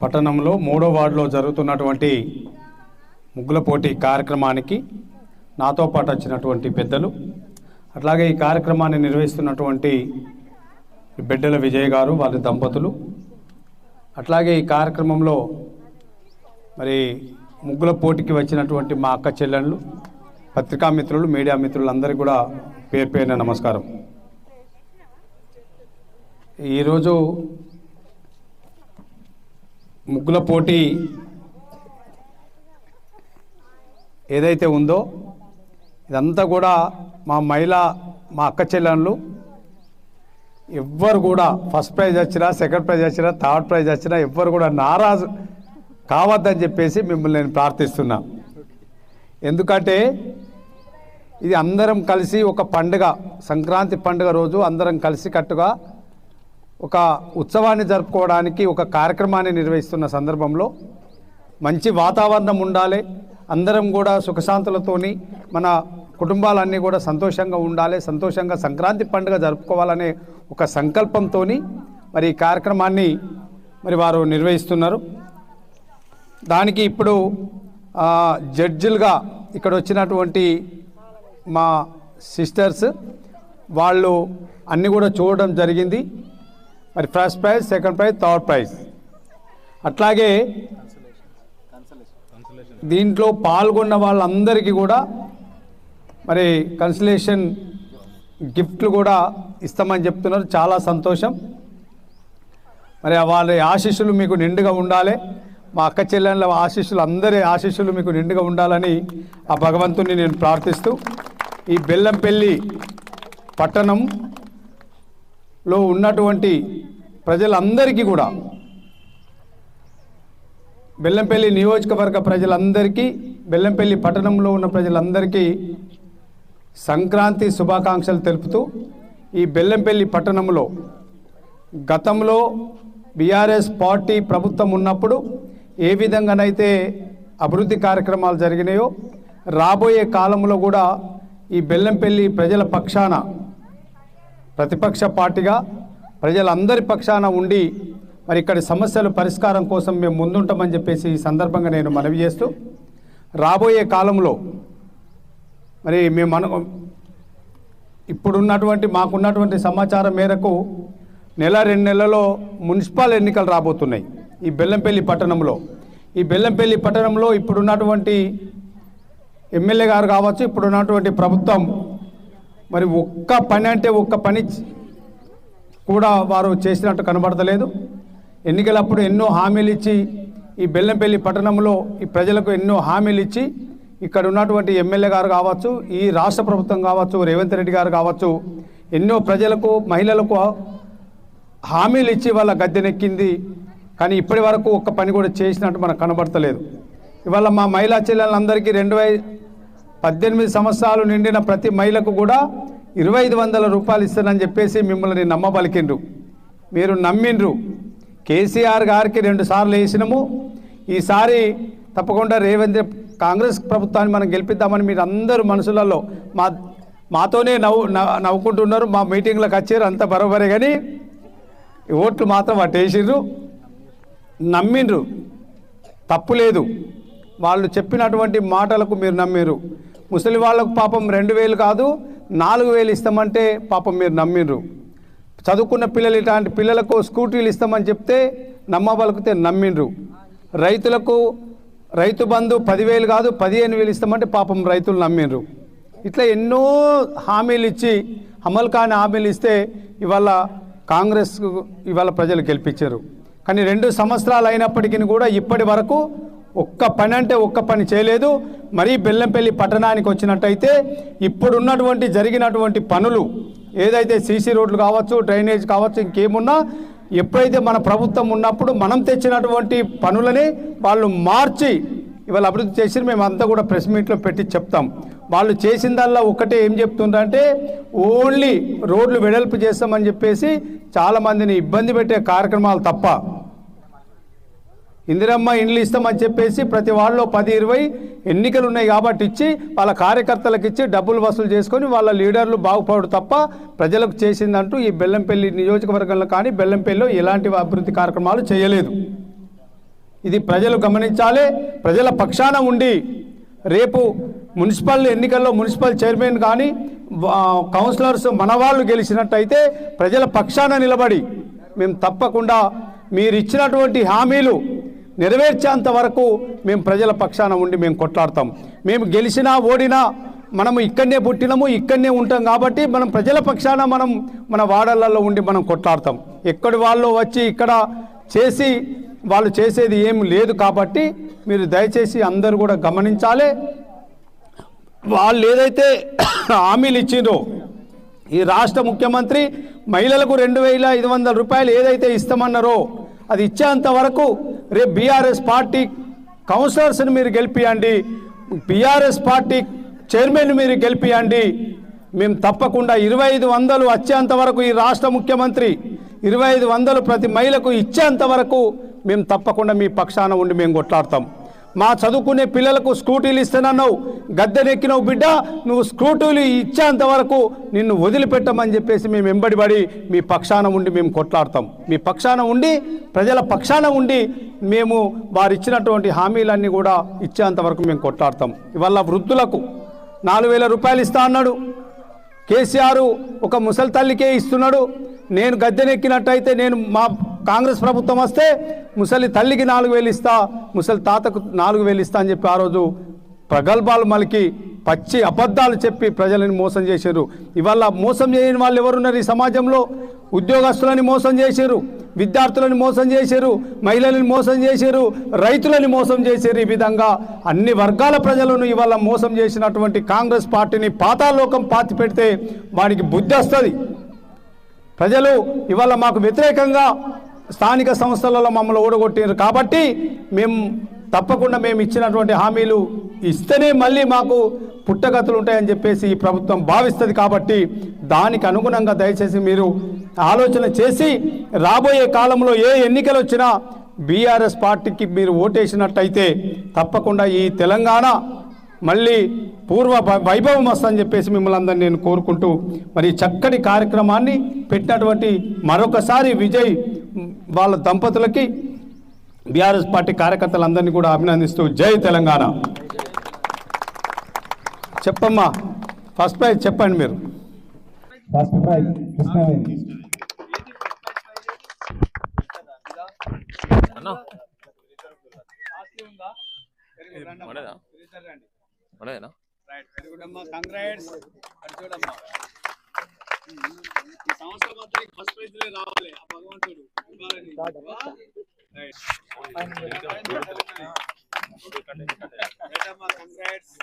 పట్టణంలో మూడో వార్డులో జరుగుతున్నటువంటి ముగ్గుల పోటీ కార్యక్రమానికి నాతో పాటు వచ్చినటువంటి పెద్దలు అట్లాగే ఈ కార్యక్రమాన్ని నిర్వహిస్తున్నటువంటి బిడ్డల విజయ్ గారు వారి దంపతులు అట్లాగే ఈ కార్యక్రమంలో మరి ముగ్గుల పోటీకి వచ్చినటువంటి మా అక్క చెల్లెళ్ళు పత్రికా మిత్రులు మీడియా మిత్రులందరికీ కూడా పేరు పేరున నమస్కారం. ఈరోజు ముగ్గుల పోటీ ఏదైతే ఉందో ఇదంతా కూడా మా మహిళ మా అక్క చెల్లెళ్ళు ఎవ్వరు కూడా ఫస్ట్ ప్రైజ్ వచ్చినా సెకండ్ ప్రైజ్ వచ్చినా థర్డ్ ప్రైజ్ వచ్చినా ఎవ్వరు కూడా నారాజు కావద్దని చెప్పేసి మిమ్మల్ని నేను ప్రార్థిస్తున్నా. ఎందుకంటే ఇది అందరం కలిసి ఒక పండుగ సంక్రాంతి పండుగ రోజు అందరం కలిసి కట్టుగా ఒక ఉత్సవాన్ని జరుపుకోవడానికి ఒక కార్యక్రమాన్ని నిర్వహిస్తున్న సందర్భంలో మంచి వాతావరణం ఉండాలి. అందరం కూడా సుఖశాంతులతోని మన కుటుంబాలన్నీ కూడా సంతోషంగా ఉండాలి. సంతోషంగా సంక్రాంతి పండుగ జరుపుకోవాలనే ఒక సంకల్పంతో మరి ఈ కార్యక్రమాన్ని మరి వారు నిర్వహిస్తున్నారు. దానికి ఇప్పుడు జడ్జిలుగా ఇక్కడ వచ్చినటువంటి మా సిస్టర్స్ వాళ్ళు అన్నీ కూడా చూడడం జరిగింది. మరి first prize second prize third prize అట్లాగే దీంట్లో పాల్గొన్న వాళ్ళందరికీ కూడా మరి కన్సలేషన్ గిఫ్ట్లు కూడా ఇస్తామని చెప్తున్నారు. చాలా సంతోషం. మరి వాళ్ళ ఆశీస్సులు మీకు నిండుగా ఉండాలి. మా అక్క చెల్లెళ్ళ ఆశీస్సులు అందరి ఆశీస్సులు మీకు నిండుగా ఉండాలని ఆ భగవంతుని నేను ప్రార్థిస్తూ ఈ బెల్లంపల్లి పట్టణం లో ఉన్నటువంటి ప్రజలందరికీ కూడా బెల్లంపల్లి నియోజకవర్గ ప్రజలందరికీ బెల్లంపల్లి పట్టణంలో ఉన్న ప్రజలందరికీ సంక్రాంతి శుభాకాంక్షలు తెలుపుతూ ఈ బెల్లంపల్లి పట్టణంలో గతంలో బీఆర్ఎస్ పార్టీ ప్రభుత్వం ఉన్నప్పుడు ఏ విధంగానైతే అభివృద్ధి కార్యక్రమాలు జరిగినాయో రాబోయే కాలంలో కూడా ఈ బెల్లంపల్లి ప్రజల పక్షాన ప్రతిపక్ష పార్టీగా ప్రజలందరి పక్షాన ఉండి మరి ఇక్కడి సమస్యల పరిష్కారం కోసం మేము ముందుంటామని చెప్పేసి ఈ సందర్భంగా నేను మనవి చేస్తూ రాబోయే కాలంలో మరి మేము అను ఇప్పుడున్నటువంటి మాకున్నటువంటి సమాచారం మేరకు నెల రెండు నెలల్లో మున్సిపల్ ఎన్నికలు రాబోతున్నాయి. ఈ బెల్లంపల్లి పట్టణంలో. ఈ బెల్లంపల్లి పట్టణంలో ఇప్పుడున్నటువంటి ఎమ్మెల్యే గారు కావచ్చు ఇప్పుడున్నటువంటి ప్రభుత్వం మరి ఒక్క పని అంటే ఒక్క పని కూడా వారు చేసినట్టు కనబడతలేదు. ఎన్నికలప్పుడు ఎన్నో హామీలు ఇచ్చి ఈ బెల్లంపల్లి పట్టణంలో ఈ ప్రజలకు ఎన్నో హామీలు ఇచ్చి ఇక్కడ ఉన్నటువంటి ఎమ్మెల్యే గారు కావచ్చు ఈ రాష్ట్ర ప్రభుత్వం కావచ్చు రేవంత్ రెడ్డి గారు కావచ్చు ఎన్నో ప్రజలకు మహిళలకు హామీలు ఇచ్చి వాళ్ళ గద్దెనెక్కింది. కానీ ఇప్పటి వరకు ఒక్క పని కూడా చేసినట్టు మనకు కనబడతలేదు. ఇవాళ మా మహిళా చెల్లెలందరికీ రెండు వై పద్దెనిమిది సంవత్సరాలు నిండిన ప్రతి మహిళకు కూడా ఇరవై ఐదు వందల రూపాయలు ఇస్తానని చెప్పేసి మిమ్మల్ని నమ్మబలికిండ్రు. మీరు నమ్మిండ్రు. కేసీఆర్ గారికి రెండు సార్లు వేసినాము. ఈసారి తప్పకుండా రేవంత్ కాంగ్రెస్ ప్రభుత్వాన్ని మనం గెలిపిద్దామని మీరు అందరూ మనసులలో మా మాతోనే నవ్వు నవ్వుకుంటున్నారు. మా మీటింగ్లకు వచ్చారు అంత బరోబరే కానీ ఓట్లు మాత్రం అట్టేసిర్రు నమ్మిండ్రు. తప్పు లేదు. వాళ్ళు చెప్పినటువంటి మాటలకు మీరు నమ్మిరు ముసలి వాళ్ళకు పాపం రెండు వేలు కాదు నాలుగు వేలు ఇస్తామంటే పాపం మీరు నమ్మిండ్రు. చదువుకున్న పిల్లలు ఇలాంటి పిల్లలకు స్కూటీలు ఇస్తామని చెప్తే నమ్మబలికితే నమ్మిండ్రు. రైతులకు రైతు బంధు పదివేలు కాదు పదిహేను వేలు ఇస్తామంటే పాపం రైతులు నమ్మిండ్రు. ఇట్లా ఎన్నో హామీలు ఇచ్చి అమలు కాని హామీలు ఇస్తే ఇవాళ కాంగ్రెస్ ఇవాళ ప్రజలు గెలిపించారు. కానీ రెండు సంవత్సరాలు అయినప్పటికీ కూడా ఇప్పటి వరకు ఒక్క పని అంటే ఒక్క పని చేయలేదు. మరీ బెల్లంపల్లి పట్టణానికి వచ్చినట్టయితే ఇప్పుడున్నటువంటి జరిగినటువంటి పనులు ఏదైతే సీసీ రోడ్లు కావచ్చు డ్రైనేజ్ కావచ్చు ఇంకేమున్నా ఎప్పుడైతే మన ప్రభుత్వం ఉన్నప్పుడు మనం తెచ్చినటువంటి పనులని వాళ్ళు మార్చి ఇవాళ అభివృద్ధి చేసి మేము అంతా కూడా ప్రెస్ మీట్లో పెట్టి చెప్తాం. వాళ్ళు చేసిందల్లా ఒక్కటే ఏం చెప్తుందంటే ఓన్లీ రోడ్లు వెడల్పు చేస్తామని చెప్పేసి చాలామందిని ఇబ్బంది పెట్టే కార్యక్రమాలు తప్ప ఇందిరమ్మ ఇండ్లు ఇస్తామని చెప్పేసి ప్రతి వాళ్ళలో పది ఇరవై ఎన్నికలు ఉన్నాయి కాబట్టి ఇచ్చి వాళ్ళ కార్యకర్తలకు ఇచ్చి డబ్బులు వసూలు చేసుకొని వాళ్ళ లీడర్లు బాగుపడు తప్ప ప్రజలకు చేసిందంటూ ఈ బెల్లంపల్లి నియోజకవర్గంలో కానీ బెల్లంపల్లిలో ఎలాంటి అభివృద్ధి కార్యక్రమాలు చేయలేదు. ఇది ప్రజలు గమనించాలి. ప్రజల పక్షాన ఉండి రేపు మున్సిపల్ ఎన్నికల్లో మున్సిపల్ చైర్మన్ కానీ కౌన్సిలర్స్ మన వాళ్ళు గెలిచినట్టయితే ప్రజల పక్షాన నిలబడి మేము తప్పకుండా మీరు ఇచ్చినటువంటి హామీలు నెరవేర్చేంత వరకు మేము ప్రజల పక్షాన ఉండి మేము కొట్లాడతాం. మేము గెలిచినా ఓడినా మనము ఇక్కడనే పుట్టినము ఇక్కడనే ఉంటాం కాబట్టి మనం ప్రజల పక్షాన మనం మన వాడలలో ఉండి మనం కొట్లాడతాం. ఎక్కడి వాళ్ళు వచ్చి ఇక్కడ చేసి వాళ్ళు చేసేది ఏం లేదు కాబట్టి మీరు దయచేసి అందరూ కూడా గమనించాలి. వాళ్ళు ఏదైతే హామీలు ఇచ్చిందో ఈ రాష్ట్ర ముఖ్యమంత్రి మహిళలకు రెండు వేల ఐదు వందల రూపాయలు ఏదైతే ఇస్తామన్నారో అది ఇచ్చేంత వరకు రేపు బీఆర్ఎస్ పార్టీ కౌన్సిలర్స్ని మీరు గెలిపియండి బీఆర్ఎస్ పార్టీ చైర్మన్ మీరు గెలిపియండి. మేము తప్పకుండా ఇరవై ఐదు వందలు వచ్చేంత వరకు ఈ రాష్ట్ర ముఖ్యమంత్రి ఇరవై ఐదు వందలు ప్రతి మహిళకు ఇచ్చేంత వరకు మేము తప్పకుండా మీ పక్షాన ఉండి మేము కొట్లాడతాం. మా చదువుకునే పిల్లలకు స్కూటీలు ఇస్తానన్నావు. గద్దెనెక్కినవు బిడ్డ నువ్వు స్కూటీలు ఇచ్చేంత వరకు నిన్ను వదిలిపెట్టమని చెప్పేసి మేము వెంబడిబడి మీ పక్షాన ఉండి మేము కొట్లాడతాం. మీ పక్షాన ఉండి ప్రజల పక్షాన ఉండి మేము వారు ఇచ్చినటువంటి హామీలన్నీ కూడా ఇచ్చేంత వరకు మేము కొట్లాడతాం. ఇవల్ల వృద్ధులకు నాలుగు వేల రూపాయలు ఇస్తా అన్నాడు. కేసీఆర్ ఒక ముసలి తల్లికే ఇస్తున్నాడు. నేను గద్దెనెక్కినట్టయితే నేను మా కాంగ్రెస్ ప్రభుత్వం వస్తే ముసలి తల్లికి నాలుగు వేలు ఇస్తా ముసలి తాతకు నాలుగు వేలు ఇస్తా అని చెప్పి ఆ రోజు ప్రగల్భాలు మలికి పచ్చి అబద్ధాలు చెప్పి ప్రజలని మోసం చేశారు. ఇవాళ మోసం చేయని వాళ్ళు ఎవరున్నారు ఈ సమాజంలో? ఉద్యోగస్తులని మోసం చేశారు విద్యార్థులను మోసం చేశారు మహిళలను మోసం చేశారు రైతులని మోసం చేశారు ఈ విధంగా అన్ని వర్గాల ప్రజలను ఇవాళ మోసం చేసినటువంటి కాంగ్రెస్ పార్టీని పాతాలోకం పాతి పెడితే వాడికి బుద్ధి వస్తుంది. ప్రజలు ఇవాళ మాకు వ్యతిరేకంగా స్థానిక సంస్థలలో మమ్మల్ని ఓడగొట్టారు కాబట్టి మేము తప్పకుండా మేము ఇచ్చినటువంటి హామీలు ఇస్తేనే మళ్ళీ మాకు పుట్టగతులు ఉంటాయని చెప్పేసి ఈ ప్రభుత్వం భావిస్తుంది. కాబట్టి దానికి అనుగుణంగా దయచేసి మీరు ఆలోచన చేసి రాబోయే కాలంలో ఏ ఎన్నికలు వచ్చినా బీఆర్ఎస్ పార్టీకి మీరు ఓటేసినట్టయితే తప్పకుండా ఈ తెలంగాణ మళ్ళీ పూర్వ వైభవం వస్తుందని చెప్పేసి మిమ్మల్ని అందరినీ నేను కోరుకుంటూ మరి చక్కటి కార్యక్రమాన్ని పెట్టినటువంటి మరొకసారి విజయ్ వాళ్ళ దంపతులకి బీఆర్ఎస్ పార్టీ కార్యకర్తలందరినీ కూడా అభినందిస్తూ జై తెలంగాణ. చెప్పమ్మా ఫస్ట్ ప్రైజ్ చెప్పండి మీరు. First prize Krishnaveni. ఈ సంవత్సరం మాత్రం ఫస్ట్ ప్రైజ్ రావాలి. ఆ భగవంతుడు. కంగ్రాట్స్